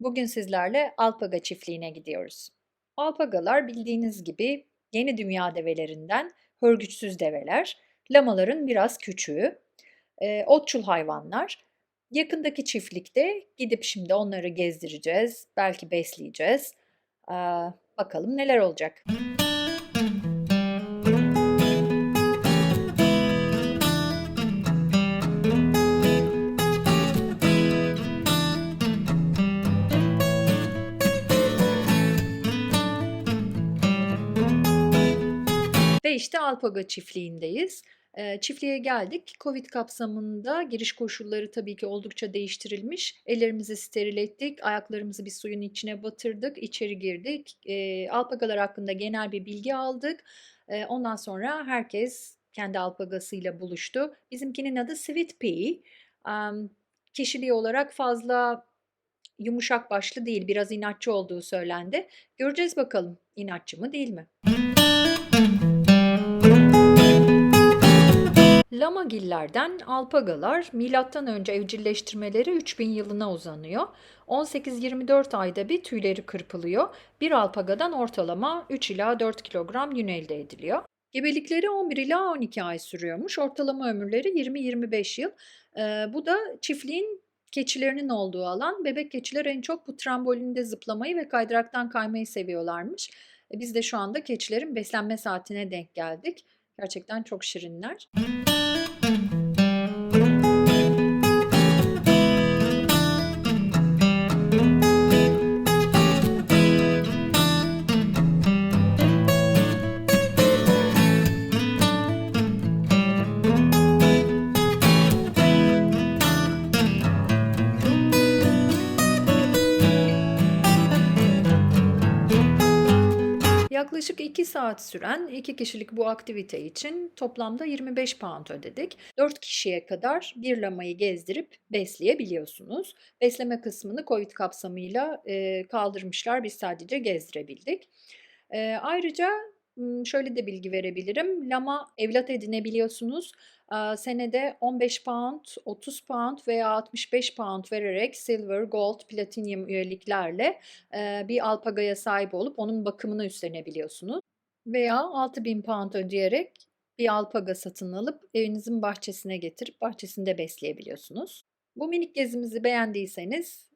Bugün sizlerle alpaga çiftliğine gidiyoruz. Alpagalar bildiğiniz gibi yeni dünya develerinden hörgüçsüz develer, lamaların biraz küçüğü, eee, otçul hayvanlar. Yakındaki çiftlikte gidip şimdi onları gezdireceğiz, belki besleyeceğiz. Aaa, bakalım neler olacak. Ve işte alpaga çiftliğindeyiz. Çiftliğe geldik. Covid kapsamında giriş koşulları tabii ki oldukça değiştirilmiş. Ellerimizi steril ettik, ayaklarımızı bir suyun içine batırdık, içeri girdik. Alpagalar hakkında genel bir bilgi aldık. Ondan sonra herkes kendi alpagasıyla buluştu. Bizimkinin adı Sweet Pea. Kişiliği olarak fazla yumuşak başlı değil, biraz inatçı olduğu söylendi. Göreceğiz bakalım inatçı mı değil mi? Lamagillerden alpagalar önce evcilleştirmeleri 3000 yılına uzanıyor. 18-24 ayda bir tüyleri kırpılıyor. Bir alpagadan ortalama 3 ila 4 kilogram yün elde ediliyor. Gebelikleri 11 ila 12 ay sürüyormuş. Ortalama ömürleri 20-25 yıl. Ee, bu da çiftliğin keçilerinin olduğu alan. Bebek keçiler en çok bu trambolinde zıplamayı ve kaydıraktan kaymayı seviyorlarmış. Biz de şu anda keçilerin beslenme saatine denk geldik. Gerçekten çok şirinler. Yaklaşık 2 saat süren 2 kişilik bu aktivite için toplamda 25 pound ödedik. 4 kişiye kadar bir lamayı gezdirip besleyebiliyorsunuz. Besleme kısmını COVID kapsamıyla kaldırmışlar. Biz sadece gezdirebildik. Ayrıca şöyle de bilgi verebilirim. Lama evlat edinebiliyorsunuz. Senede 15 pound, 30 pound veya 65 pound vererek silver, gold, platinum üyeliklerle bir alpagaya sahip olup onun bakımını üstlenebiliyorsunuz. Veya 6000 pound ödeyerek bir alpaga satın alıp evinizin bahçesine getirip bahçesinde besleyebiliyorsunuz. Bu minik gezimizi beğendiyseniz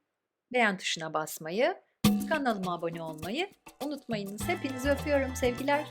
beğen tuşuna basmayı, kanalıma abone olmayı unutmayınız. Hepinizi öpüyorum sevgiler.